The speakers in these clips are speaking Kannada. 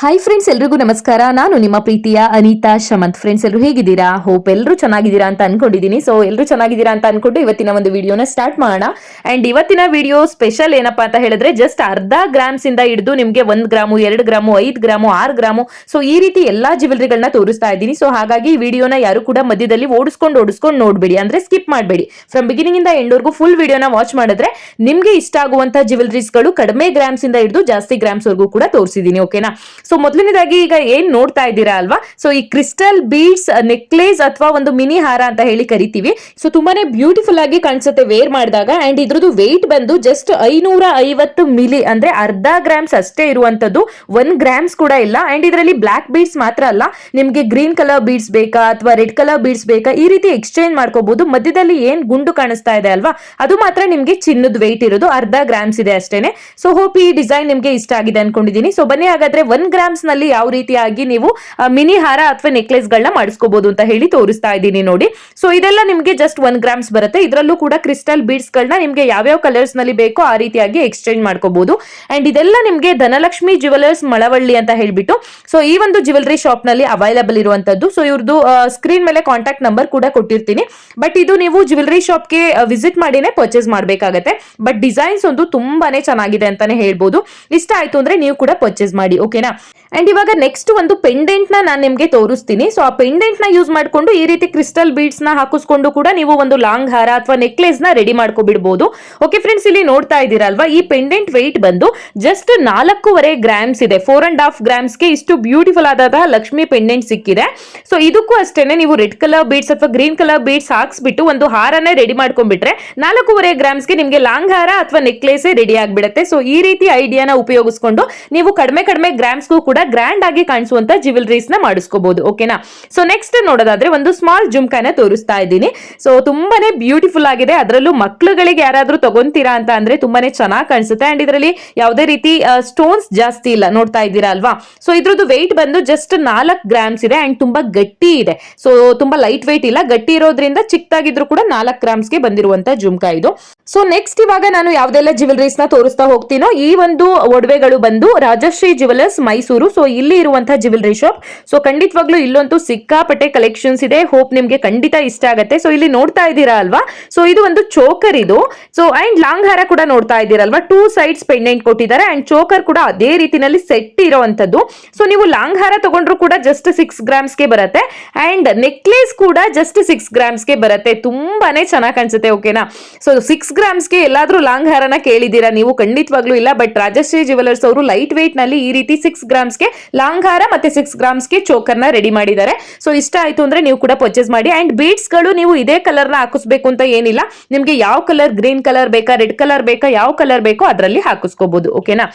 ಹಾಯ್ ಫ್ರೆಂಡ್ಸ್ ಎಲ್ರಿಗೂ ನಮಸ್ಕಾರ. ನಾನು ನಿಮ್ಮ ಪ್ರೀತಿಯ ಅನಿತಾ ಶಮಂತ್ ಫ್ರೆಂಡ್ಸ್ ಎಲ್ಲರೂ ಹೇಗಿದ್ದೀರಾ? ಹೋಪ್ ಎಲ್ಲರೂ ಚೆನ್ನಾಗಿದ್ದೀರಾ ಅಂತ ಅನ್ಕೊಂಡಿದ್ದೀನಿ. ಸೊ ಎಲ್ಲರೂ ಚೆನ್ನಾಗಿದ್ದೀರಾ ಅಂತ ಅನ್ಕೊಂಡು ಇವತ್ತಿನ ಒಂದು ವಿಡಿಯೋನ ಸ್ಟಾರ್ಟ್ ಮಾಡೋಣ. ಅಂಡ್ ಇವತ್ತಿನ ವಿಡಿಯೋ ಸ್ಪೆಷಲ್ ಏನಪ್ಪಾ ಅಂತ ಹೇಳಿದ್ರೆ ಜಸ್ಟ್ ಅರ್ಧ ಗ್ರಾಮ್ಸ್ ಇಂದ ಹಿಡಿದು ನಿಮಗೆ ಒಂದ್ ಗ್ರಾಮು, ಎರಡು ಗ್ರಾಮು, ಐದು ಗ್ರಾಮು, ಆರು ಗ್ರಾಮು. ಸೊ ಈ ರೀತಿ ಎಲ್ಲಾ ಜ್ಯುವೆಲ್ರಿಗಳನ್ನ ತೋರಿಸ್ತಾ ಇದ್ದೀನಿ. ಸೊ ಹಾಗಾಗಿ ಈ ವಿಡಿಯೋನ ಯಾರು ಕೂಡ ಮಧ್ಯದಲ್ಲಿ ಓಡಿಸ್ಕೊಂಡು ಓಡಿಸ್ಕೊಂಡು ನೋಡಬೇಡಿ. ಅಂದ್ರೆ ಸ್ಕಿಪ್ ಮಾಡಬೇಡಿ. ಫ್ರಮ್ ಬಿಗಿನಿಂಗ್ ಇಂದ ಎಂಡ್ವರೆಗೂ ಫುಲ್ ವಿಡಿಯೋನ ವಾಚ್ ಮಾಡಿದ್ರೆ, ನಿಮಗೆ ಇಷ್ಟ ಆಗುವಂಥ ಜ್ಯುವೆಲ್ರೀಸ್ಗಳು ಕಡಿಮೆ ಗ್ರಾಮ್ಸ್ ಇಂದ ಹಿಡಿದು ಜಾಸ್ತಿ ಗ್ರಾಮ್ಸ್ವರೆಗೂ ಕೂಡ ತೋರಿಸಿದೀನಿ ಓಕೆನಾ ಸೊ ಮೊದಲನೇದಾಗಿ ಈಗ ಏನ್ ನೋಡ್ತಾ ಇದ್ದೀರಾ ಅಲ್ವಾ? ಸೊ ಈ ಕ್ರಿಸ್ಟಲ್ ಬೀಡ್ಸ್ ನೆಕ್ಲೇಸ್ ಅಥವಾ ಒಂದು ಮಿನಿ ಹಾರ ಅಂತ ಹೇಳಿ ಕರಿತೀವಿ. ಸೊ ತುಂಬಾನೇ ಬ್ಯೂಟಿಫುಲ್ ಆಗಿ ಕಾಣಿಸುತ್ತೆ ವೇರ್ ಮಾಡಿದಾಗ. ಅಂಡ್ ಇದ್ರದ್ದು ವೆಯ್ಟ್ ಬಂದು ಜಸ್ಟ್ ಐನೂರ ಐವತ್ತು ಮಿಲಿ ಅಂದ್ರೆ ಅರ್ಧ ಗ್ರಾಮ್ಸ್ ಅಷ್ಟೇ ಇರುವಂತದ್ದು ಒನ್ ಗ್ರಾಮ್ಸ್ ಕೂಡ ಇಲ್ಲ. ಅಂಡ್ ಇದರಲ್ಲಿ ಬ್ಲಾಕ್ ಬೀಡ್ಸ್ ಮಾತ್ರ ಅಲ್ಲ. ನಿಮ್ಗೆ ಗ್ರೀನ್ ಕಲರ್ ಬೀಡ್ಸ್ ಬೇಕಾ ಅಥವಾ ರೆಡ್ ಕಲರ್ ಬೀಡ್ಸ್ ಬೇಕಾ ಈ ರೀತಿ ಎಕ್ಸ್ಚೇಂಜ್ ಮಾಡ್ಕೋಬಹುದು ಮಧ್ಯದಲ್ಲಿ ಏನ್ ಗುಂಡು ಕಾಣಿಸ್ತಾ ಇದೆ ಅಲ್ವಾ? ಅದು ಮಾತ್ರ ನಿಮ್ಗೆ ಚಿನ್ನದ ವೆಯ್ಟ್ ಇರೋದು. ಅರ್ಧ ಗ್ರಾಮ್ಸ್ ಇದೆ ಅಷ್ಟೇನೆ. ಸೊ ಹೋಪ್ ಈ ಡಿಸೈನ್ ನಿಮ್ಗೆ ಇಷ್ಟ ಆಗಿದೆ ಅನ್ಕೊಂಡಿದೀನಿ ಸೊ ಬನ್ನಿ ಹಾಗಾದ್ರೆ ಒನ್ ಗ್ರಾಮ್ಸ್ನಲ್ಲಿ ಯಾವ ರೀತಿಯಾಗಿ ನೀವು ಮಿನಿ ಹಾರ ಅಥವಾ ನೆಕ್ಲೆಸ್ ಗಳನ್ನ ಮಾಡಿಸ್ಕೋಬಹುದು ಅಂತ ಹೇಳಿ ತೋರಿಸ್ತಾ ಇದ್ದೀನಿ ನೋಡಿ. ಸೊ ಇದೆಲ್ಲ ನಿಮಗೆ ಜಸ್ಟ್ ಒನ್ ಗ್ರಾಮ್ಸ್ ಬರುತ್ತೆ. ಇದರಲ್ಲೂ ಕೂಡ ಕ್ರಿಸ್ಟಲ್ ಬೀಡ್ಸ್ ಗಳನ್ನ ನಿಮ್ಗೆ ಯಾವ್ಯಾವ ಕಲರ್ಸ್ನಲ್ಲಿ ಬೇಕೋ ಆ ರೀತಿಯಾಗಿ ಎಕ್ಸ್ಚೇಂಜ್ ಮಾಡ್ಕೋಬಹುದು ಅಂಡ್ ಇದೆಲ್ಲ ನಿಮಗೆ ಧನಲಕ್ಷ್ಮಿ ಜುವೆಲರ್ಸ್ ಮಳವಳ್ಳಿ ಅಂತ ಹೇಳ್ಬಿಟ್ಟು ಸೊ ಈ ಒಂದು ಜ್ಯುವೆಲರಿ ಶಾಪ್ನಲ್ಲಿ ಅವೈಲಬಲ್ ಇರುವಂತದ್ದು ಸೊ ಇವ್ರದ್ದು ಸ್ಕ್ರೀನ್ ಮೇಲೆ ಕಾಂಟ್ಯಾಕ್ಟ್ ನಂಬರ್ ಕೂಡ ಕೊಟ್ಟಿರ್ತೀನಿ. ಬಟ್ ಇದು ನೀವು ಜ್ಯುವೆಲರಿ ಶಾಪ್ಗೆ ವಿಸಿಟ್ ಮಾಡಿನೇ ಪರ್ಚೇಸ್ ಮಾಡಬೇಕಾಗತ್ತೆ. ಬಟ್ ಡಿಸೈನ್ಸ್ ಒಂದು ತುಂಬಾನೇ ಚೆನ್ನಾಗಿದೆ ಅಂತಾನೆ ಹೇಳ್ಬೋದು. ಇಷ್ಟ ಆಯ್ತು ಅಂದ್ರೆ ನೀವು ಕೂಡ ಪರ್ಚೇಸ್ ಮಾಡಿ ಓಕೆನಾ ಅಂಡ್ ಇವಾಗ ನೆಕ್ಸ್ಟ್ ಒಂದು ಪೆಂಡೆಂಟ್ನ ನಾನು ನಿಮಗೆ ತೋರಿಸ್ತೀನಿ. ಸೊ ಆ ಪೆಂಡೆಂಟ್ನ ಯೂಸ್ ಮಾಡ್ಕೊಂಡು ಈ ರೀತಿ ಕ್ರಿಸ್ಟಲ್ ಬೀಡ್ಸ್ನ ಹಾಕಿಸ್ಕೊಂಡು ಕೂಡ ನೀವು ಒಂದು ಲಾಂಗ್ ಹಾರ ಅಥವಾ ನೆಕ್ಲೆಸ್ನ ರೆಡಿ ಮಾಡ್ಕೊಬಿಡ್ಬೋದು. ಓಕೆ ಫ್ರೆಂಡ್ಸ್ ಇಲ್ಲಿ ನೋಡ್ತಾ ಇದ್ದೀರಲ್ವಾ? ಈ ಪೆಂಡೆಂಟ್ ವೆಯ್ಟ್ ಬಂದು ಜಸ್ಟ್ ನಾಲ್ಕೂವರೆ ಗ್ರಾಮ್ಸ್ ಇದೆ. ಫೋರ್ ಅಂಡ್ ಹಾಫ್ ಗ್ರಾಮ್ಸ್ಗೆ ಇಷ್ಟು ಬ್ಯೂಟಿಫುಲ್ ಆದಂತಹ ಲಕ್ಷ್ಮಿ ಪೆಂಡೆಂಟ್ ಸಿಕ್ಕಿದೆ. ಸೊ ಇದಕ್ಕೂ ಅಷ್ಟೇನೆ ನೀವು ರೆಡ್ ಕಲರ್ ಬೀಡ್ಸ್ ಅಥವಾ ಗ್ರೀನ್ ಕಲರ್ ಬೀಡ್ಸ್ ಹಾಕ್ಸ್ಬಿಟ್ಟು ಒಂದು ಹಾರನೇ ರೆಡಿ ಮಾಡ್ಕೊಂಡ್ಬಿಟ್ರೆ ನಾಲ್ಕೂವರೆ ಗ್ರಾಮ್ಸ್ಗೆ ನಿಮಗೆ ಲಾಂಗ್ ಹಾರ ಅಥವಾ ನೆಕ್ಲೆಸ್ ರೆಡಿ ಆಗಿಬಿಡುತ್ತೆ. ಸೊ ಈ ರೀತಿ ಐಡಿಯಾನ ಉಪಯೋಗಿಸ್ಕೊಂಡು ನೀವು ಕಡಿಮೆ ಕಡಿಮೆ ಗ್ರಾಮ್ಸ್ಗೂ ಕೂಡ ಗ್ರ್ಯಾಂಡ್ ಆಗಿ ಕಾಣಿಸುವಂತ ಜ್ಯುವೆಲ್ರೀಸ್ನ ಮಾಡಿಸ್ಕೋಬಹುದು ಓಕೆನಾ ಸೊ ನೆಕ್ಸ್ಟ್ ನೋಡೋದಾದ್ರೆ ಒಂದು ಸ್ಮಾಲ್ ಜುಮ್ಕಾನ ತೋರಿಸ್ತಾ ಇದ್ದೀನಿ. ಸೊ ತುಂಬಾನೇ ಬ್ಯೂಟಿಫುಲ್ ಆಗಿದೆ. ಅದರಲ್ಲೂ ಮಕ್ಕಳುಗಳಿಗೆ ಯಾರಾದ್ರೂ ತಗೊಂತೀರಾ ಅಂತ ಅಂದ್ರೆ ತುಂಬಾನೇ ಚೆನ್ನಾಗಿ ಕಾಣಿಸುತ್ತೆ. ಅಂಡ್ ಇದರಲ್ಲಿ ಯಾವುದೇ ರೀತಿ ಸ್ಟೋನ್ಸ್ ಜಾಸ್ತಿ ಇಲ್ಲ. ನೋಡ್ತಾ ಇದ್ದೀರಾ ಅಲ್ವಾ? ಸೊ ಇದ್ರದ್ದು ವೆಯ್ಟ್ ಬಂದು ಜಸ್ಟ್ ನಾಲ್ಕು ಗ್ರಾಮ್ಸ್ ಇದೆ ಅಂಡ್ ತುಂಬಾ ಗಟ್ಟಿ ಇದೆ. ಸೊ ತುಂಬಾ ಲೈಟ್ ವೆಯ್ಟ್ ಇಲ್ಲ. ಗಟ್ಟಿ ಇರೋದ್ರಿಂದ ಚಿಕ್ಕದಾಗಿದ್ರು ಕೂಡ ನಾಲ್ಕು ಗ್ರಾಮ್ಸ್ಗೆ ಬಂದಿರುವಂತ ಜುಮ್ಕಾ ಇದು. ಸೊ ನೆಕ್ಸ್ಟ್ ಇವಾಗ ನಾನು ಯಾವ್ದೆಲ್ಲ ಜ್ಯುವೆಲ್ರೀಸ್ನ ತೋರಿಸ್ತಾ ಹೋಗ್ತೀನೋ, ಈ ಒಂದು ಒಡವೆಗಳು ಬಂದು ರಾಜಶ್ರೀ ಜ್ಯುವೆಲರ್ಸ್ ಮೈಸೂರು. ಸೊ ಇಲ್ಲಿ ಇರುವಂತಹ ಜ್ಯುವೆಲ್ಲರಿ ಶಾಪ್ ಸೊ ಖಂಡಿತವಾಗ್ಲೂ ಇಲ್ಲೊಂತೂ ಸಿಕ್ಕಾಪಟ್ಟೆ ಕಲೆಕ್ಷನ್ಸ್ ಇದೆ. ಹೋಪ್ ನಿಮ್ಗೆ ಖಂಡಿತ ಇಷ್ಟ ಆಗುತ್ತೆ. ಸೊ ಇಲ್ಲಿ ನೋಡ್ತಾ ಇದ್ದೀರಾ ಅಲ್ವಾ? ಸೊ ಇದು ಒಂದು ಚೋಕರ್ ಇದು. ಸೊ ಅಂಡ್ ಲಾಂಗ್ ಹಾರ ಕೂಡ ನೋಡ್ತಾ ಇದ್ದೀರಲ್ವಾ ಟೂ ಸೈಡ್ಸ್ ಪೆಂಡೆಂಟ್ ಕೊಟ್ಟಿದ್ದಾರೆ. ಅಂಡ್ ಚೋಕರ್ ಕೂಡ ಅದೇ ರೀತಿನಲ್ಲಿ ಸೆಟ್ ಇರೋವಂಥದ್ದು. ಸೊ ನೀವು ಲಾಂಗ್ ಹಾರ ತಗೊಂಡ್ರು ಕೂಡ ಜಸ್ಟ್ ಸಿಕ್ಸ್ ಗ್ರಾಮ್ಸ್ಗೆ ಬರುತ್ತೆ. ಅಂಡ್ ನೆಕ್ಲೇಸ್ ಕೂಡ ಜಸ್ಟ್ ಸಿಕ್ಸ್ ಗ್ರಾಮ್ಸ್ಗೆ ಬರುತ್ತೆ. ತುಂಬಾನೇ ಚೆನ್ನಾಗಿ ಕಾಣಿಸುತ್ತೆ ಓಕೆನಾ ಸೊ ಸಿಕ್ಸ್ ಗ್ರಾಮ್ಸ್ಗೆ ಎಲ್ಲಾದ್ರೂ ಲಾಂಗ್ ಹಾರನ ಕೇಳಿದ್ದೀರಾ? ನೀವು ಖಂಡಿತವಾಗ್ಲೂ ಇಲ್ಲ. ಬಟ್ ರಾಜಶ್ರೀ ಜ್ಯುವೆಲರ್ಸ್ ಅವರು ಲೈಟ್ ವೇಟ್ನಲ್ಲಿ ಈ ರೀತಿ ಸಿಕ್ಸ್ ಗ್ರಾಮ್ಸ್ಗೆ ಲಾಂಗ್ ಹಾರ ಮತ್ತೆ ಸಿಕ್ಸ್ ಗ್ರಾಮ್ಸ್ಗೆ ಚೋಕರ್ನ ರೆಡಿ ಮಾಡಿದ್ದಾರೆ. ಸೊ ಇಷ್ಟ ಆಯ್ತು ಅಂದ್ರೆ ನೀವು ಕೂಡ ಪರ್ಚೇಸ್ ಮಾಡಿ. ಅಂಡ್ ಬೀಡ್ಸ್ಗಳು ನೀವು ಇದೇ ಕಲರ್ನ ಹಾಕಿಸ್ಬೇಕು ಅಂತ ಏನಿಲ್ಲ. ನಿಮ್ಗೆ ಯಾವ ಕಲರ್ ಗ್ರೀನ್ ಕಲರ್ ಬೇಕಾ ರೆಡ್ ಕಲರ್ ಬೇಕಾ, ಯಾವ ಕಲರ್ ಬೇಕೋ ಅದರಲ್ಲಿ ಹಾಕಿಸ್ಕೋಬಹುದು ಓಕೆನಾ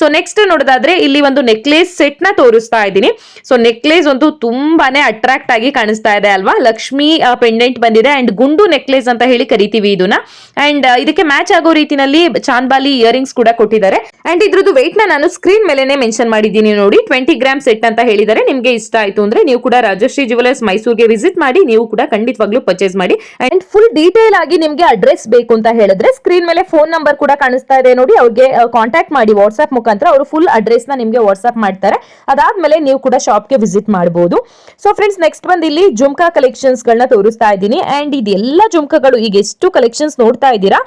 ಸೊ ನೆಕ್ಸ್ಟ್ ನೋಡೋದಾದ್ರೆ ಇಲ್ಲಿ ಒಂದು ನೆಕ್ಲೇಸ್ ಸೆಟ್ನ ತೋರಿಸ್ತಾ ಇದ್ದೀನಿ. ಸೊ ನೆಕ್ಲೇಸ್ ಒಂದು ತುಂಬಾನೇ ಅಟ್ರಾಕ್ಟ್ ಆಗಿ ಕಾಣಿಸ್ತಾ ಇದೆ ಅಲ್ವಾ? ಲಕ್ಷ್ಮಿ ಪೆಂಡೆಂಟ್ ಬಂದಿದೆ ಅಂಡ್ ಗುಂಡು ನೆಕ್ಲೇಸ್ ಅಂತ ಹೇಳಿ ಕರಿತೀವಿ ಇದನ್ನ. ಅಂಡ್ ಇದಕ್ಕೆ ಮ್ಯಾಚ್ ಆಗೋ ರೀತಿನಲ್ಲಿ ಚಾಂದ್ಬಾಲಿ ಇಯರಿಂಗ್ಸ್ ಕೂಡ ಕೊಟ್ಟಿದ್ದಾರೆ. ಅಂಡ್ ಇದ್ರದ್ದು ವೆಯ್ಟ್ನ ನಾನು ಸ್ಕ್ರೀನ್ ಮೇಲೆನೆ ಮೆನ್ಷನ್ ಮಾಡಿದ್ದೀನಿ ನೋಡಿ. ಟ್ವೆಂಟಿ ಗ್ರಾಮ್ ಸೆಟ್ ಅಂತ ಹೇಳಿದರೆ ನಿಮ್ಗೆ ಇಷ್ಟ ಆಯ್ತು ಅಂದ್ರೆ ನೀವು ಕೂಡ ರಾಜಶ್ರೀ ಜುವೆಲರ್ಸ್ ಮೈಸೂರಿಗೆ ವಿಸಿಟ್ ಮಾಡಿ, ನೀವು ಕೂಡ ಖಂಡಿತವಾಗ್ಲೂ ಪರ್ಚೇಸ್ ಮಾಡಿ. ಅಂಡ್ ಫುಲ್ ಡೀಟೇಲ್ ಆಗಿ ನಿಮ್ಗೆ ಅಡ್ರೆಸ್ ಬೇಕು ಅಂತ ಹೇಳಿದ್ರೆ ಸ್ಕ್ರೀನ್ ಮೇಲೆ ಫೋನ್ ನಂಬರ್ ಕೂಡ ಕಾಣಿಸ್ತಾ ಇದೆ ನೋಡಿ. ಅವ್ರಿಗೆ ಕಾಂಟ್ಯಾಕ್ಟ್ ಮಾಡಿ ವಾಟ್ಸ್ಆಪ್ ಮುಖಾಂತರ. ಅವರು ಫುಲ್ ಅಡ್ರೆಸ್ನ ನಿಮಗೆ ವಾಟ್ಸ್ಆಪ್ ಮಾಡ್ತಾರೆ. ಅದಾದ್ಮೇಲೆ ನೀವು ಕೂಡ ಶಾಪ್ಗೆ ವಿಸಿಟ್ ಮಾಡಬಹುದು ಸೊ ಫ್ರೆಂಡ್ಸ್ ನೆಕ್ಸ್ಟ್ ಬಂದು ಇಲ್ಲಿ ಜುಮ್ಕಾ ಕಲೆಕ್ಷನ್ಸ್ ಗಳನ್ನ ತೋರಿಸ್ತಾ ಇದ್ದೀನಿ. ಅಂಡ್ ಇದೆಲ್ಲ ಜುಮ್ಕಾಗಳು ಈಗ ಎಷ್ಟು ಕಲೆಕ್ಷನ್ಸ್ ನೋಡ್ತಾ ಇದ್ದೀರಾ?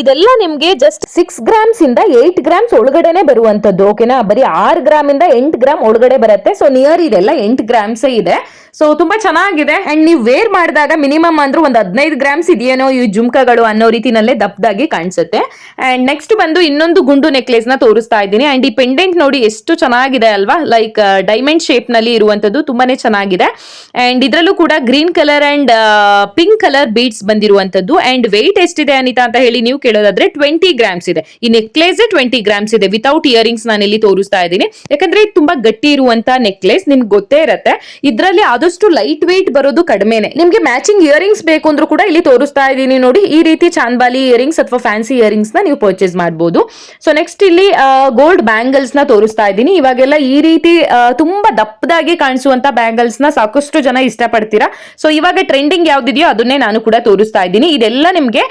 ಇದೆಲ್ಲ ನಿಮ್ಗೆ ಜಸ್ಟ್ ಸಿಕ್ಸ್ ಗ್ರಾಮ್ಸ್ ಇಂದ ಏಟ್ ಗ್ರಾಮ್ಸ್ ಒಳಗಡೆನೆ ಬರುವಂತದ್ದು ಓಕೆನಾ ಬರೀ ಆರು ಗ್ರಾಮ್ ಇಂದ ಎಂಟು ಗ್ರಾಮ್ ಒಳಗಡೆ ಬರುತ್ತೆ. ಸೊ ನಿಯರ್ ಇದೆಲ್ಲ ಎಂಟು ಗ್ರಾಮ್ಸೇ ಇದೆ. ಸೊ ತುಂಬಾ ಚೆನ್ನಾಗಿದೆ. ಅಂಡ್ ನೀವು ವೇರ್ ಮಾಡಿದಾಗ ಮಿನಿಮಮ್ ಅಂದ್ರೆ ಒಂದು ಹದಿನೈದು ಗ್ರಾಮ್ಸ್ ಇದೆಯೇನೋ ಈ ಜುಮ್ಕಗಳು ಅನ್ನೋ ರೀತಿನಲ್ಲೇ ದಪ್ಪದಾಗಿ ಕಾಣಿಸುತ್ತೆ. ಅಂಡ್ ನೆಕ್ಸ್ಟ್ ಬಂದು ಇನ್ನೊಂದು ಗುಂಡು ನೆಕ್ಲೆಸ್ನ ತೋರಿಸ್ತಾ ಇದ್ದೀನಿ. ಅಂಡ್ ಈ ಪೆಂಡೆಂಟ್ ನೋಡಿ ಎಷ್ಟು ಚೆನ್ನಾಗಿದೆ ಅಲ್ವಾ? ಲೈಕ್ ಡೈಮಂಡ್ ಶೇಪ್ನಲ್ಲಿ ಇರುವಂತದ್ದು ತುಂಬಾನೇ ಚೆನ್ನಾಗಿದೆ. ಅಂಡ್ ಇದರಲ್ಲೂ ಕೂಡ green colour and pink colour beads ಬಂದಿರುವಂತದ್ದು. And weight ಎಷ್ಟಿದೆ ಅನಿತಾ ಅಂತ ಹೇಳಿ ನೀವು ಕೇಳೋದಾದ್ರೆ ಟ್ವೆಂಟಿ ಗ್ರಾಮ್ಸ್ ಇದೆ. ಈ ನೆಕ್ಲೇಸ್ ಟ್ವೆಂಟಿ ಗ್ರಾಮ್ಸ್ ಇದೆ ವಿತೌಟ್ ಇಯರಿಂಗ್ಸ್ ನಾನು ಇಲ್ಲಿ ತೋರಿಸ್ತಾ ಇದ್ದೀನಿ. ಯಾಕಂದ್ರೆ ತುಂಬಾ ಗಟ್ಟಿ ಇರುವಂತ ನೆಕ್ಲೆಸ್ ನಿಮ್ಗೆ ಗೊತ್ತೇ ಇರತ್ತೆ. ಇದರಲ್ಲಿ ಆದಷ್ಟು ಲೈಟ್ ವೆಯ್ಟ್ ಬರೋದು ಕಡಿಮೆನೆ. ನಿಮ್ಗೆ ಮ್ಯಾಚಿಂಗ್ ಇಯರಿಂಗ್ಸ್ ಬೇಕು ಅಂದ್ರೂ ಕೂಡ ಇಲ್ಲಿ ತೋರಿಸ್ತಾ ಇದ್ದೀನಿ ನೋಡಿ. ಈ ರೀತಿ ಚಾಂದ್ಬಾಲಿ ಇಯರಿಂಗ್ಸ್ ಅಥವಾ ಫ್ಯಾನ್ಸಿ ಇಯರಿಂಗ್ಸ್ನ ನೀವು ಪರ್ಚೇಸ್ ಮಾಡಬಹುದು ಸೊ ನೆಕ್ಸ್ಟ್ ಇಲ್ಲಿ ಗೋಲ್ಡ್ ಬ್ಯಾಂಗಲ್ಸ್ನ ತೋರಿಸ್ತಾ ಇದ್ದೀನಿ. ಇವಾಗೆಲ್ಲ ಈ ರೀತಿ ತುಂಬಾ ದಪ್ಪದಾಗಿ ಕಾಣಿಸುವಂತ ಬ್ಯಾಂಗಲ್ಸ್ನ ಸಾಕಷ್ಟು ಜನ ಇಷ್ಟಪಡ್ತೀರಾ? ಸೊ ಇವಾಗ ಟ್ರೆಂಡಿಂಗ್ ಯಾವ್ದಿದೆಯೋ ಅದನ್ನೇ ನಾನು ಕೂಡ ತೋರಿಸ್ತಾ ಇದ್ದೀನಿ. ಇದೆಲ್ಲ ನಿಮ್ಗೆ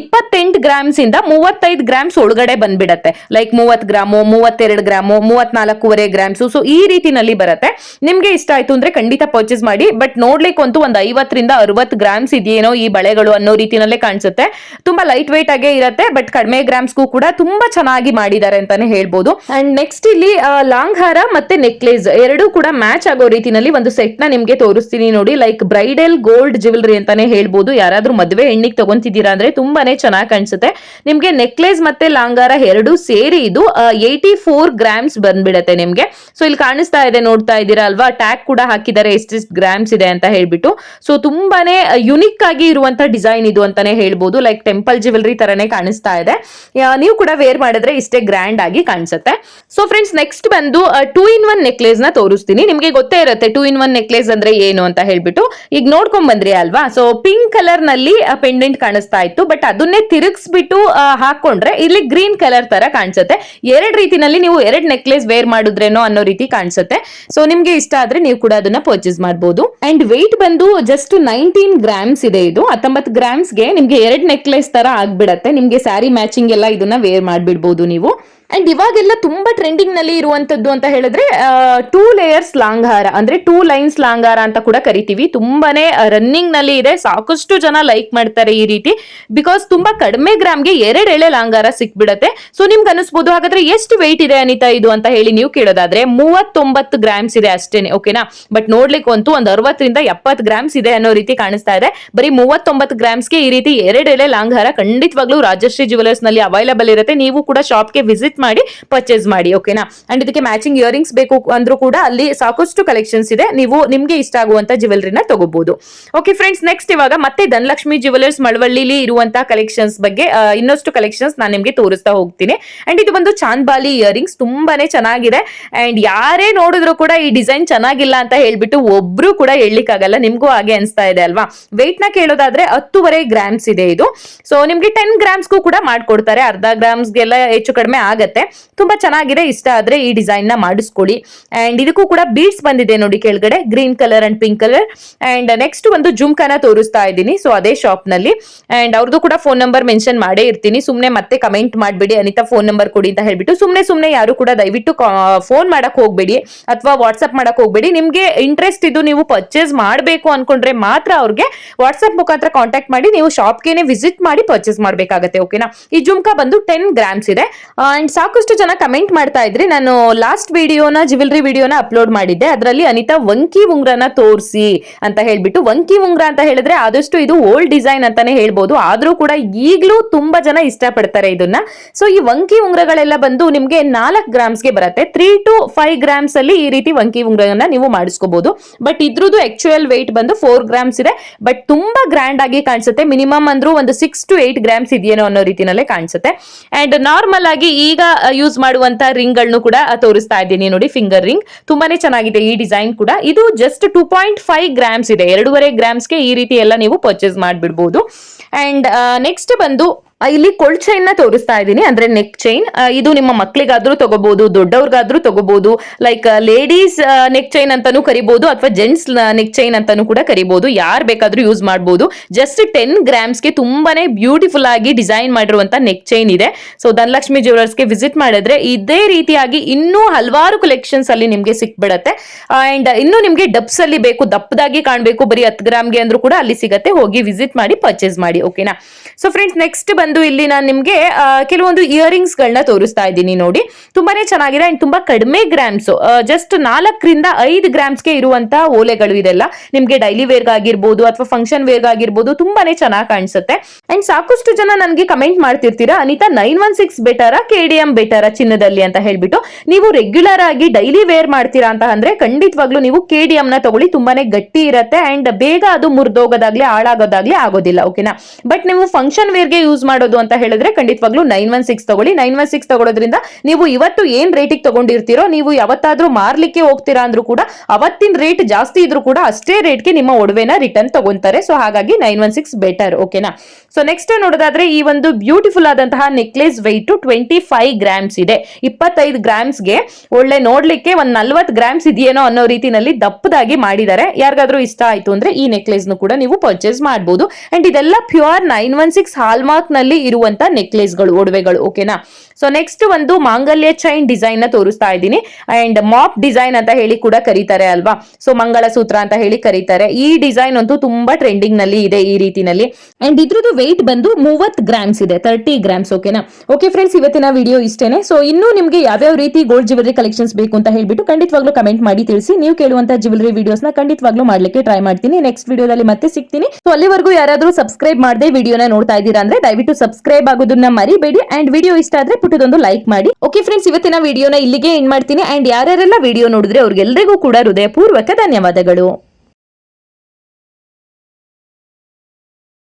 ಇಪ್ಪತ್ತೆಂಟು ಗ್ರಾಮ್ಸ್ ಇಂದ ಮೂವತ್ತೈದು ಗ್ರಾಮ್ಸ್ ಒಳಗಡೆ ಬಂದ್ಬಿಡತ್ತೆ. ಲೈಕ್ ಮೂವತ್ತು ಗ್ರಾಮು, ಮೂವತ್ತೆರಡು ಗ್ರಾಮು, ಮೂವತ್ನಾಲ್ಕೂವರೆ ಗ್ರಾಮ್ಸ್ ಸೊ ಈ ರೀತಿನಲ್ಲಿ ಬರುತ್ತೆ. ನಿಮ್ಗೆ ಇಷ್ಟ ಆಯ್ತು ಅಂದ್ರೆ ಖಂಡಿತ ಪರ್ಚೇಸ್ ಮಾಡಿ ಬಟ್ ನೋಡ್ಲಿಕ್ಕೆ ಅಂತೂ ಒಂದು ಐವತ್ತರಿಂದ ಅರವತ್ತು ಗ್ರಾಮ್ಸ್ ಇದೆಯೇನೋ ಈ ಬಳೆಗಳು ಅನ್ನೋ ರೀತಿನಲ್ಲೇ ಕಾಣಿಸುತ್ತೆ. ತುಂಬಾ ಲೈಟ್ ವೇಟ್ ಆಗೇ ಇರುತ್ತೆ ಬಟ್ ಕಡಿಮೆ ಗ್ರಾಮ್ಸ್ಗೂ ಕೂಡ ತುಂಬಾ ಚೆನ್ನಾಗಿ ಮಾಡಿದ್ದಾರೆ ಅಂತಾನೆ ಹೇಳ್ಬೋದು. ಅಂಡ್ ನೆಕ್ಸ್ಟ್ ಇಲ್ಲಿ ಲಾಂಗ್ ಹಾರ ಮತ್ತೆ ನೆಕ್ಲೇಸ್ ಎರಡೂ ಕೂಡ ಮ್ಯಾಚ್ ಆಗೋ ರೀತಿನಲ್ಲಿ ಒಂದು ಸೆಟ್ನ ನಿಮ್ಗೆ ತೋರಿಸ್ತೀನಿ ನೋಡಿ. ಲೈಕ್ ಬ್ರೈಡಲ್ ಗೋಲ್ಡ್ ಜ್ಯುವೆಲ್ರಿ ಅಂತಾನೆ ಹೇಳ್ಬೋದು. ಯಾರಾದ್ರೂ ಮದುವೆ ಹೆಣ್ಣಿಗೆ ತಗೊಂತಿದ್ದೀರಾ ಅಂದ್ರೆ ತುಂಬಾನೇ ಚೆನ್ನಾಗಿ ಕಾಣಿಸುತ್ತೆ. ನಿಮ್ಗೆ ನೆಕ್ಲೇಸ್ ಮತ್ತೆ ಲಾಂಗ್ ಹಾರ ಎರಡು ಸೇರಿ ಇದು ಏಯ್ಟಿ ಫೋರ್ ಗ್ರಾಮ್ಸ್ ಬಂದ್ಬಿಡತ್ತೆ ನಿಮ್ಗೆ. ಸೊ ಇಲ್ಲಿ ಕಾಣಿಸ್ತಾ ಇದೆ ನೋಡ್ತಾ ಇದ್ದೀರಾ ಅಲ್ವಾ? ಟ್ಯಾಗ್ ಕೂಡ ಹಾಕಿದ್ದಾರೆ ಎಷ್ಟೆಷ್ಟು ಗ್ರಾಮ್ಸ್ ಇದೆ ಅಂತ ಹೇಳ್ಬಿಟ್ಟು. ಸೊ ತುಂಬಾನೇ ಯುನಿಕ್ ಆಗಿ ಇರುವಂತ ಡಿಸೈನ್ ಇದು ಅಂತಾನೆ ಹೇಳ್ಬೋದು. ಲೈಕ್ ಟೆಂಪಲ್ ಜ್ಯುವೆಲ್ರಿ ತರನೇ ಕಾಣಿಸ್ತಾ ಇದೆ. ನೀವು ಕೂಡ ವೇರ್ ಮಾಡಿದ್ರೆ ಇಷ್ಟೇ ಗ್ರ್ಯಾಂಡ್ ಆಗಿ ಕಾಣಿಸುತ್ತೆ. ಸೊ ಫ್ರೆಂಡ್ಸ್ ನೆಕ್ಸ್ಟ್ ಬಂದು ಟೂ ಇನ್ ಒನ್ ನೆಕ್ಲೇಸ್ನ ತೋರಿಸ್ತೀನಿ. ನಿಮ್ಗೆ ಗೊತ್ತೇ ಇರುತ್ತೆ ಟೂ ಇನ್ ಒನ್ ನೆಕ್ಲೇಸ್ ಅಂದ್ರೆ ಏನು ಅಂತ ಹೇಳ್ಬಿಟ್ಟು. ಈಗ ನೋಡ್ಕೊಂಡ್ ಬಂದ್ರಿ ಅಲ್ವಾ? ಸೊ ಪಿಂಕ್ ಕಲರ್ನಲ್ಲಿ ಪೆಂಡೆಂಟ್ ಕಾಣಿಸ್ತಾ ಇತ್ತು. ಬಟ್ ಅದನ್ನೇ ತಿರುಗಿಸ್ಬಿಟ್ಟು ಹಾಕೊಂಡ್ರೆ ಇಲ್ಲಿ ಗ್ರೀನ್ ಕಲರ್ ತರ ಕಾಣಿಸುತ್ತೆ. ಎರಡ್ ರೀತಿನಲ್ಲಿ ನೀವು ಎರಡ್ ನೆಕ್ಲೇಸ್ ವೇರ್ ಮಾಡಿದ್ರೇನೋ ಅನ್ನೋ ರೀತಿ ಕಾಣಿಸುತ್ತೆ. ಸೊ ನಿಮ್ಗೆ ಇಷ್ಟ ಆದ್ರೆ ನೀವು ಕೂಡ ಅದನ್ನ ಪರ್ಚೇಸ್ ಮಾಡಬಹುದು ಅಂಡ್ ವೆಯ್ಟ್ ಬಂದು ಜಸ್ಟ್ ನೈನ್ಟೀನ್ ಗ್ರಾಮ್ಸ್ ಇದೆ ಇದು. ಹತ್ತೊಂಬತ್ತು ಗ್ರಾಮ್ಸ್ಗೆ ನಿಮ್ಗೆ ಎರಡ್ ನೆಕ್ಲೆಸ್ ತರ ಆಗ್ಬಿಡತ್ತೆ. ನಿಮ್ಗೆ ಸ್ಯಾರಿ ಮ್ಯಾಚಿಂಗ್ ಎಲ್ಲ ಇದನ್ನ ವೇರ್ ಮಾಡ್ಬಿಡ್ಬಹುದು ನೀವು. ಅಂಡ್ ಇವಾಗೆಲ್ಲ ತುಂಬಾ ಟ್ರೆಂಡಿಂಗ್ನಲ್ಲಿ ಇರುವಂತದ್ದು ಅಂತ ಹೇಳಿದ್ರೆ ಟೂ ಲೇಯರ್ಸ್ ಲಾಂಗಾರ, ಅಂದ್ರೆ ಟೂ ಲೈನ್ಸ್ ಲಾಂಗಾರ ಅಂತ ಕೂಡ ಕರಿತೀವಿ. ತುಂಬಾನೇ ರನ್ನಿಂಗ್ನಲ್ಲಿ ಇದೆ. ಸಾಕಷ್ಟು ಜನ ಲೈಕ್ ಮಾಡ್ತಾರೆ ಈ ರೀತಿ. ಬಿಕಾಸ್ ತುಂಬಾ ಕಡಿಮೆ ಗ್ರಾಮ್ಗೆ ಎರಡು ಎಳೆ ಲಾಂಗಾರ ಸಿಕ್ಬಿಡತ್ತೆ. ಸೊ ನಿಮ್ಗೆ ಅನಿಸ್ಬೋದು, ಹಾಗಾದ್ರೆ ಎಷ್ಟು ವೆಯ್ಟ್ ಇದೆ ಅನಿತಾ ಇದು ಅಂತ ಹೇಳಿ ನೀವು ಕೇಳೋದಾದ್ರೆ, ಮೂವತ್ತೊಂಬತ್ತು ಗ್ರಾಮ್ಸ್ ಇದೆ ಅಷ್ಟೇನೆ ಓಕೆನಾ ಬಟ್ ನೋಡ್ಲಿಕ್ಕೆ ಅಂತೂ ಒಂದು ಅರವತ್ತರಿಂದ ಎಪ್ಪತ್ತು ಗ್ರಾಮ್ಸ್ ಇದೆ ಅನ್ನೋ ರೀತಿ ಕಾಣಿಸ್ತಾ ಇದೆ. ಬರೀ ಮೂವತ್ತೊಂಬತ್ತು ಗ್ರಾಮ್ಸ್ಗೆ ಈ ರೀತಿ ಎರಡು ಎಳೆ ಲಾಂಗಾರ ಖಂಡಿತವಾಗ್ಲೂ ರಾಜಶ್ರೀ ಜುವೆಲರ್ಸ್ನಲ್ಲಿ ಅವೈಲಬಲ್ ಇರುತ್ತೆ. ನೀವು ಕೂಡ ಶಾಪ್ಗೆ ವಿಸಿಟ್ ಮಾಡಿ ಪರ್ಚೇಸ್ ಮಾಡಿ ಓಕೆನಾ ಅಂಡ್ ಇದಕ್ಕೆ ಮ್ಯಾಚಿಂಗ್ ಇಯರಿಂಗ್ಸ್ ಬೇಕು ಅಂದ್ರೂ ಕೂಡ ಅಲ್ಲಿ ಸಾಕಷ್ಟು ಕಲೆಕ್ಷನ್ಸ್ ಇದೆ. ನೀವು ನಿಮ್ಗೆ ಇಷ್ಟ ಆಗುವಂತ ಜ್ಯುವೆಲ್ರಿನ ತಗೋಬಹುದು ಓಕೆ ಫ್ರೆಂಡ್ಸ್ ನೆಕ್ಸ್ಟ್ ಇವಾಗ ಮತ್ತೆ ಧನಲಕ್ಷ್ಮಿ ಜುವೆಲರ್ಸ್ ಮಳವಳ್ಳಿಲಿ ಇರುವಂತಹ ಕಲೆಕ್ಷನ್ಸ್ ಬಗ್ಗೆ ಇನ್ನಷ್ಟು ಕಲೆಕ್ಷನ್ಸ್ ನಾನು ನಿಮ್ಗೆ ತೋರಿಸ್ತಾ ಹೋಗ್ತೀನಿ. ಅಂಡ್ ಇದು ಬಂದು ಚಾಂದ್ಬಾಲಿ ಇಯರಿಂಗ್ಸ್ ತುಂಬಾನೇ ಚೆನ್ನಾಗಿದೆ. ಅಂಡ್ ಯಾರೇ ನೋಡಿದ್ರು ಕೂಡ ಈ ಡಿಸೈನ್ ಚೆನ್ನಾಗಿಲ್ಲ ಅಂತ ಹೇಳ್ಬಿಟ್ಟು ಒಬ್ರು ಕೂಡ ಹೇಳಲಿಕ್ಕಾಗಲ್ಲ. ನಿಮ್ಗೂ ಹಾಗೆ ಅನಿಸ್ತಾ ಇದೆ ಅಲ್ವಾ? ವೆಯ್ಟ್ನ ಕೇಳೋದಾದ್ರೆ ಹತ್ತುವರೆ ಗ್ರಾಮ್ಸ್ ಇದೆ ಇದು. ಸೊ ನಿಮ್ಗೆ ಟೆನ್ ಗ್ರಾಮ್ಸ್ಗೂ ಕೂಡ ಮಾಡ್ಕೊಡ್ತಾರೆ. ಅರ್ಧ ಗ್ರಾಮ್ಸ್ಗೆಲ್ಲ ಹೆಚ್ಚು ಕಡಿಮೆ ಆಗತ್ತೆ ತುಂಬಾ ಚೆನ್ನಾಗಿದೆ. ಇಷ್ಟ ಆದ್ರೆ ಈ ಡಿಸೈನ್ನ ಮಾಡಿಸ್ಕೊಳ್ಳಿ. ಅಂಡ್ ಇದಕ್ಕೂ ಕೂಡ ಬೀಡ್ಸ್ ಬಂದಿದೆ ನೋಡಿ ಕೆಳಗಡೆ. Green colour and pink colour and next ಒಂದು ಜುಮ್ಕಾನ ತೋರಿಸ್ತಾ ಇದ್ದೀನಿ. ಸೊ ಅದೇ ಶಾಪ್ನಲ್ಲಿ. ಅಂಡ್ ಅವ್ರದ್ದು ಕೂಡ ಫೋನ್ ನಂಬರ್ ಮೆನ್ಷನ್ ಮಾಡೇ ಇರ್ತೀನಿ. ಸುಮ್ನೆ ಮತ್ತೆ ಕಮೆಂಟ್ ಮಾಡ್ಬೇಡಿ. ಅನಿತಾ ಫೋನ್ ನಂಬರ್ ಕೊಡಿ ಅಂತ ಹೇಳ್ಬಿಟ್ಟು. ಸುಮ್ನೆ ಸುಮ್ನೆ ಯಾರು ಕೂಡ ದಯವಿಟ್ಟು ಫೋನ್ ಮಾಡಕ್ ಹೋಗ್ಬೇಡಿ. ಅಥವಾ ವಾಟ್ಸ್ಆಪ್ ಮಾಡಕ್ ಹೋಗ್ಬೇಡಿ. ನಿಮ್ಗೆ ಇಂಟ್ರೆಸ್ಟ್ ಇದು ನೀವು ಪರ್ಚೇಸ್ ಮಾಡಬೇಕು ಅನ್ಕೊಂಡ್ರೆ ಮಾತ್ರ ಅವ್ರಿಗೆ ವಾಟ್ಸ್ಆಪ್ ಮುಖಾಂತರ ಕಾಂಟ್ಯಾಕ್ಟ್ ಮಾಡಿ. ನೀವು ಶಾಪ್ಗೆ ವಿಸಿಟ್ ಮಾಡಿ ಪರ್ಚೇಸ್ ಮಾಡ್ಬೇಕಾಗತ್ತೆ. ಓಕೆನಾ ಈ ಜುಮ್ಕಾ ಬಂದು ಟೆನ್ ಗ್ರಾಮ್ಸ್ ಇದೆ. ಅಂಡ್ ಸಾಕಷ್ಟು ಜನ ಕಮೆಂಟ್ ಮಾಡ್ತಾ ಇದ್ರಿ. ನಾನು ಲಾಸ್ಟ್ ವಿಡಿಯೋನ ಜ್ಯುವೆಲ್ರಿ ವಿಡಿಯೋನ ಅಪ್ಲೋಡ್ ಮಾಡಿದ್ದೆ. ಅದರಲ್ಲಿ ಅನಿತಾ ವಂಕಿ ಉಂಗ್ರನ ತೋರಿಸಿ ಅಂತ ಹೇಳ್ಬಿಟ್ಟು, ವಂಕಿ ಉಂಗ್ರ ಅಂತ ಹೇಳಿದ್ರೆ ಆದಷ್ಟು ಇದು ಓಲ್ಡ್ ಡಿಸೈನ್ ಅಂತಾನೆ ಹೇಳ್ಬೋದು. ಆದ್ರೂ ಕೂಡ ಈಗಲೂ ತುಂಬಾ ಜನ ಇಷ್ಟಪಡ್ತಾರೆ ಇದನ್ನ. ಸೊ ಈ ವಂಕಿ ಉಂಗ್ರಗಳೆಲ್ಲ ಬಂದು ನಿಮಗೆ ನಾಲ್ಕು ಗ್ರಾಮ್ಸ್ಗೆ ಬರುತ್ತೆ. ತ್ರೀ ಟು ಫೈವ್ ಗ್ರಾಮ್ಸ್ ಅಲ್ಲಿ ಈ ರೀತಿ ವಂಕಿ ಉಂಗ್ರನ ನೀವು ಮಾಡಿಸ್ಕೋಬಹುದು ಬಟ್ ಇದ್ರದ್ದು ಆಕ್ಚುಯಲ್ ವೆಯ್ಟ್ ಬಂದು ಫೋರ್ ಗ್ರಾಮ್ಸ್ ಇದೆ. ಬಟ್ ತುಂಬಾ ಗ್ರ್ಯಾಂಡ್ ಆಗಿ ಕಾಣಿಸುತ್ತೆ. ಮಿನಿಮಮ್ ಅಂದ್ರೂ ಒಂದು ಸಿಕ್ಸ್ ಟು ಏಟ್ ಗ್ರಾಮ್ಸ್ ಇದೆಯೇನೋ ಅನ್ನೋ ರೀತಿನಲ್ಲೇ ಕಾಣಿಸುತ್ತೆ. ಅಂಡ್ ನಾರ್ಮಲ್ ಆಗಿ ಈಗ ಯೂಸ್ ಮಾಡುವಂತ ರಿಂಗ್ಗಳನ್ನು ಕೂಡ ತೋರಿಸ್ತಾ ಇದ್ದೀನಿ. ನೋಡಿ ಫಿಂಗರ್ ರಿಂಗ್ ತುಂಬಾನೇ ಚೆನ್ನಾಗಿದೆ ಈ ಡಿಸೈನ್ ಕೂಡ. ಇದು just two point five grams ಇದೆ. ಎರಡೂವರೆ ಗ್ರಾಮ್ಸ್ಗೆ ಈ ರೀತಿ ಎಲ್ಲ ನೀವು ಪರ್ಚೇಸ್ ಮಾಡ್ಬಿಡಬಹುದು ಅಂಡ್ ನೆಕ್ಸ್ಟ್ ಬಂದು ಇಲ್ಲಿ ಕೊಳ್ ಚೈನ್ನ ತೋರಿಸ್ತಾ ಇದ್ದೀನಿ. ಅಂದ್ರೆ ನೆಕ್ ಚೈನ್ ಇದು ನಿಮ್ಮ ಮಕ್ಕಳಿಗಾದ್ರೂ ತಗೋಬಹುದು ದೊಡ್ಡವ್ರಿಗಾದ್ರೂ ತಗೋಬಹುದು ಲೈಕ್ ಲೇಡೀಸ್ ನೆಕ್ ಚೈನ್ ಅಂತಾನು ಕರಿಬಹುದು ಅಥವಾ ಜೆಂಟ್ಸ್ ನೆಕ್ ಚೈನ್ ಅಂತಾನು ಕೂಡ ಕರಿಬಹುದು ಯಾರ್ ಬೇಕಾದ್ರೂ ಯೂಸ್ ಮಾಡಬಹುದು ಜಸ್ಟ್ ಟೆನ್ ಗ್ರಾಮ್ಸ್ಗೆ ತುಂಬಾನೇ ಬ್ಯೂಟಿಫುಲ್ ಆಗಿ ಡಿಸೈನ್ ಮಾಡಿರುವಂತ ನೆಕ್ ಚೈನ್ ಇದೆ. ಸೊ ಧನಲಕ್ಷ್ಮಿ ಜ್ಯುವೆಲರ್ಸ್ಗೆ ವಿಸಿಟ್ ಮಾಡಿದ್ರೆ ಇದೇ ರೀತಿಯಾಗಿ ಇನ್ನೂ ಹಲವಾರು ಕಲೆಕ್ಷನ್ಸ್ ಅಲ್ಲಿ ನಿಮ್ಗೆ ಸಿಕ್ಬಿಡತ್ತೆ. ಅಂಡ್ ಇನ್ನು ನಿಮ್ಗೆ ಡಬ್ಸ್ ಅಲ್ಲಿ ಬೇಕು, ದಪ್ಪದಾಗಿ ಕಾಣಬೇಕು. ಬರೀ ಹತ್ತು ಗ್ರಾಮ್ಗೆ ಅಂದ್ರೂ ಕೂಡ ಅಲ್ಲಿ ಸಿಗತ್ತೆ. ಹೋಗಿ ವಿಸಿಟ್ ಮಾಡಿ ಪರ್ಚೇಸ್ ಮಾಡಿ ಓಕೆನಾ ಸೊ ಫ್ರೆಂಡ್ಸ್ ನೆಕ್ಸ್ಟ್ ಬಂದು ಇಲ್ಲಿ ನಾನು ನಿಮ್ಗೆ ಕೆಲವೊಂದು ಇಯರಿಂಗ್ಸ್ ಗಳನ್ನ ತೋರಿಸ್ತಾ ಇದ್ದೀನಿ ನೋಡಿ. ತುಂಬಾನೇ ಚೆನ್ನಾಗಿದೆ ಅಂಡ್ ತುಂಬಾ ಕಡಿಮೆ ಗ್ರಾಮ್ಸ್ ಜಸ್ಟ್ ನಾಲ್ಕರಿಂದ ಐದು ಗ್ರಾಮ್ಸ್ಗೆ ಇರುವಂತಹ ಓಲೆಗಳು ಇದೆಲ್ಲ. ನಿಮ್ಗೆ ಡೈಲಿ ವೇರ್ ಆಗಿರ್ಬೋದು ಅಥವಾ ಫಂಕ್ಷನ್ ವೇರ್ ಆಗಿರ್ಬೋದು ತುಂಬಾನೇ ಚೆನ್ನಾಗಿ ಕಾಣಿಸುತ್ತೆ. ಅಂಡ್ ಸಾಕಷ್ಟು ಜನ ನನಗೆ ಕಮೆಂಟ್ ಮಾಡ್ತಿರ್ತೀರಾ, Anita, nine one six ಬೆಟರ K D M ಬೆಟರ ಚಿನ್ನದಲ್ಲಿ? ಅಂತ ಹೇಳ್ಬಿಟ್ಟು. ನೀವು ರೆಗ್ಯುಲರ್ ಆಗಿ ಡೈಲಿ ವೇರ್ ಮಾಡ್ತೀರಾ ಅಂತ ಅಂದ್ರೆ ಖಂಡಿತವಾಗ್ಲೂ ನೀವು ಕೆ ಡಿ ಎಂ ನ ತಗೊಳ್ಳಿ. ತುಂಬಾನೇ ಗಟ್ಟಿ ಇರುತ್ತೆ ಅಂಡ್ ಬೇಗ ಅದು ಮುರಿದೋಗೋದಾಗ್ಲಿ, ಹಾಳಾಗೋದಾಗ್ಲಿ ಆಗೋದಿಲ್ಲ ಓಕೆನಾ ಬಟ್ ನೀವು ಫಂಕ್ಷನ್ ವೇರ್ಗೆ ಯೂಸ್ ಮಾಡೋದು ಅಂತ ಹೇಳಿದ್ರೆ ಖಂಡಿತವಾಗ್ಲೂ ನೈನ್ ಒನ್ ಸಿಕ್ಸ್ ತಗೊಳ್ಳಿ. ನೈನ್ ಒನ್ ಸಿಕ್ಸ್ ತಗೊಳ್ಳೋದ್ರಿಂದ ನೀವು ಇವತ್ತು ಏನ್ ರೇಟಿಗೆ ತಗೊಂಡಿರ್ತೀರೋ, ನೀವು ಯಾವತ್ತಾದ್ರೂ ಮಾರ್ಲಿಕ್ಕೆ ಹೋಗ್ತೀರಾ ಅಂದ್ರೂ ಕೂಡ ಅವತ್ತಿನ ರೇಟ್ ಜಾಸ್ತಿ ಇದ್ರೂ ಕೂಡ ಅಷ್ಟೇ ರೇಟ್ಗೆ ನಿಮ್ಮ ಒಡವೆನ ರಿಟರ್ನ್ ತಗೊಂತಾರೆ. ಸೊ ಹಾಗಾಗಿ ನೈನ್ ಒನ್ ಸಿಕ್ಸ್ ಬೆಟರ್ ಓಕೆನಾ ಸೊ ನೆಕ್ಸ್ಟ್ ನೋಡೋದಾದ್ರೆ ಈ ಒಂದು ಬ್ಯೂಟಿಫುಲ್ ಆದಂತಹ necklace weight twenty five grams ಇದೆ. ಇಪ್ಪತ್ತೈದು ಗ್ರಾಮ್ಸ್ಗೆ ಒಳ್ಳೆ ನೋಡ್ಲಿಕ್ಕೆ ಒಂದ್ ನಲ್ವತ್ ಗ್ರಾಮ್ಸ್ ಇದೆಯೇನೋ ಅನ್ನೋ ರೀತಿನಲ್ಲಿ ದಪ್ಪದಾಗಿ ಮಾಡಿದ್ದಾರೆ. ಯಾರಿಗಾದ್ರೂ ಇಷ್ಟ ಆಯ್ತು ಅಂದ್ರೆ ಈ ನೆಕ್ಲೆಸ್ ಕೂಡ ನೀವು ಪರ್ಚೇಸ್ ಮಾಡಬಹುದು ಅಂಡ್ ಇದೆಲ್ಲ ಪ್ಯೂರ್ ನೈನ್ ಒನ್ ಸಿಕ್ಸ್ ಹಾಲ್ಮಾರ್ಕ್ನಲ್ಲಿ ಇರುವಂತ ನೆಕ್ಲೆಸ್ಗಳು, ಒಡವೆಗಳು ಓಕೆನಾ ಸೊ ನೆಕ್ಸ್ಟ್ ಒಂದು ಮಾಂಗಲ್ಯ ಚೈನ್ ಡಿಸೈನ್ನ ತೋರಿಸ್ತಾ ಇದ್ದೀನಿ. ಅಂಡ್ ಮಾಪ್ ಡಿಸೈನ್ ಅಂತ ಹೇಳಿ ಕೂಡ ಕರೀತಾರೆ ಅಲ್ವಾ? ಸೊ ಮಂಗಳಸೂತ್ರ ಅಂತ ಹೇಳಿ ಕರೀತಾರೆ. ಈ ಡಿಸೈನ್ ಅಂತೂ ತುಂಬಾ ಟ್ರೆಂಡಿಂಗ್ನಲ್ಲಿ ಇದೆ ಈ ರೀತಿನಲ್ಲಿ. ಅಂಡ್ ಇದ್ರದ್ದು ವೆಯ್ಟ್ ಬಂದು ಮೂವತ್ ಗ್ರಾಮ್ಸ್ ಇದೆ ತರ್ಟಿ ಗ್ರಾಮ್ಸ್ ಓಕೆನಾ ಓಕೆ ಫ್ರೆಂಡ್ಸ್ ಇವತ್ತಿನ ವಿಡಿಯೋ ಇಷ್ಟೇನೆ. ಸೊ ಇನ್ನೂ ನಿಮಗೆ ಯಾವ್ಯಾವ ರೀತಿ ಗೋಲ್ಡ್ ಜ್ಯುವೆಲರಿ ಕಲೆಕ್ಷನ್ಸ್ ಬೇಕು ಅಂತ ಹೇಳ್ಬಿಟ್ಟು ಖಂಡಿತವಾಗ್ಲೂ ಕಮೆಂಟ್ ಮಾಡಿ ತಿಳಿಸಿ. ನೀವು ಕೇಳುವಂತ ಜ್ಯುವೆಲರಿ ವಿಡಿಯೋಸ್ನ ಖಂಡಿತವಾಗ್ಲೂ ಮಾಡ್ಲಿಕ್ಕೆ ಟ್ರೈ ಮಾಡ್ತೀನಿ. ನೆಕ್ಸ್ಟ್ ವಿಡಿಯೋದಲ್ಲಿ ಮತ್ತೆ ಸಿಗ್ತೀನಿ. ಸೊ ಅಲ್ಲಿವರೆಗೂ ಯಾರಾದ್ರೂ ಸಬ್ಸ್ಕ್ರೈಬ್ ಮಾಡದೆ ವಿಡಿಯೋನ ನೋಡ್ತಾ ಇದ್ದೀರಾ ಅಂದ್ರೆ ದಯವಿಟ್ಟು ಸಬ್ಸ್ಕ್ರೈಬ್ ಆಗೋದನ್ನ ಮರಿಬೇಡಿ. ಅಂಡ್ ವಿಡಿಯೋ ಇಷ್ಟ ಆದ್ರೆ ಪುಟ್ಟದೊಂದು ಲೈಕ್ ಮಾಡಿ. ಓಕೆ ಫ್ರೆಂಡ್ಸ್ ಇವತ್ತಿನ ವಿಡಿಯೋನ ಇಲ್ಲಿಗೆ ಎಂಡ್ ಮಾಡ್ತೀನಿ. ಅಂಡ್ ಯಾರ್ಯಾರೆಲ್ಲ ವಿಡಿಯೋ ನೋಡಿದ್ರೆ ಅವ್ರಿಗೆಲ್ಲರಿಗೂ ಕೂಡ ಹೃದಯಪೂರ್ವಕ ಧನ್ಯವಾದಗಳು.